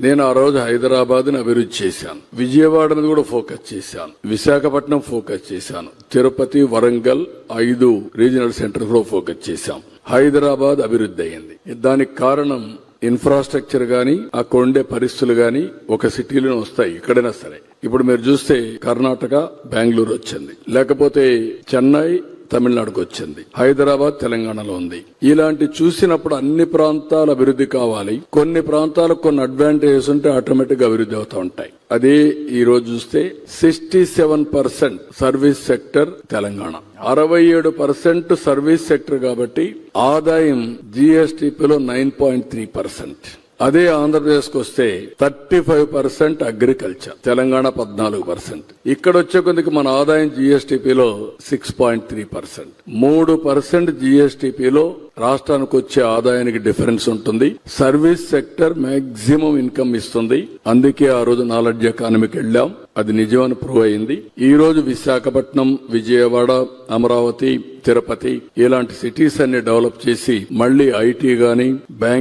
నేను ఆ రోజు హైదరాబాద్ని అభివృద్ధి చేశాను. విజయవాడని కూడా ఫోకస్ చేశాను. విశాఖపట్నం ఫోకస్ చేశాను. తిరుపతి వరంగల్ ఐదు రీజనల్ సెంటర్ కూడా ఫోకస్ చేశాం. హైదరాబాద్ అభివృద్ధి అయింది. దానికి కారణం ఇన్ఫ్రాస్ట్రక్చర్ గాని అక్కడ ఉండే పరిస్థితులు గాని ఒక సిటీలోనే వస్తాయి ఎక్కడైనా సరే. ఇప్పుడు మీరు చూస్తే కర్ణాటక బెంగళూరు వచ్చింది. లేకపోతే చెన్నై తమిళనాడుకు వచ్చింది హైదరాబాద్ తెలంగాణలో ఉంది. ఇలాంటి చూసినప్పుడు అన్ని ప్రాంతాల అభివృద్ధి కావాలి. కొన్ని ప్రాంతాలకు కొన్ని అడ్వాంటేజెస్ ఉంటే ఆటోమేటిక్గా అభివృద్ధి అవుతూ ఉంటాయి. అదే ఈ రోజు చూస్తే sixty seven percent service sector Telangana. అరవై ఏడు పర్సెంట్ సర్వీస్ సెక్టర్ కాబట్టి ఆదాయం జీఎస్టీపీలో నైన్ పాయింట్ త్రీ పర్సెంట్ అదే ఆంధ్రప్రదేశ్కి వస్తే thirty five percent agriculture Telangana పద్నాలుగు పర్సెంట్. ఇక్కడ వచ్చే కొద్దికి మన ఆదాయం జీఎస్టీపీలో సిక్స్ పాయింట్ త్రీ పర్సెంట్ మూడు పర్సెంట్ జీఎస్టీపీలో రాష్ట్రానికి వచ్చే ఆదాయానికి డిఫరెన్స్ ఉంటుంది. సర్వీస్ సెక్టర్ మాక్సిమం ఇన్కమ్ ఇస్తుంది. అందుకే ఆ రోజు నాలెడ్జ్ ఎకానమీకి వెళ్ళాం. అది నిజమని ప్రూవ్ అయింది. ఈ రోజు విశాఖపట్నం విజయవాడ అమరావతి తిరుపతి ఇలాంటి సిటీస్ అన్ని డెవలప్ చేసి మళ్ళీ ఐటీ గాని బ్యాంక్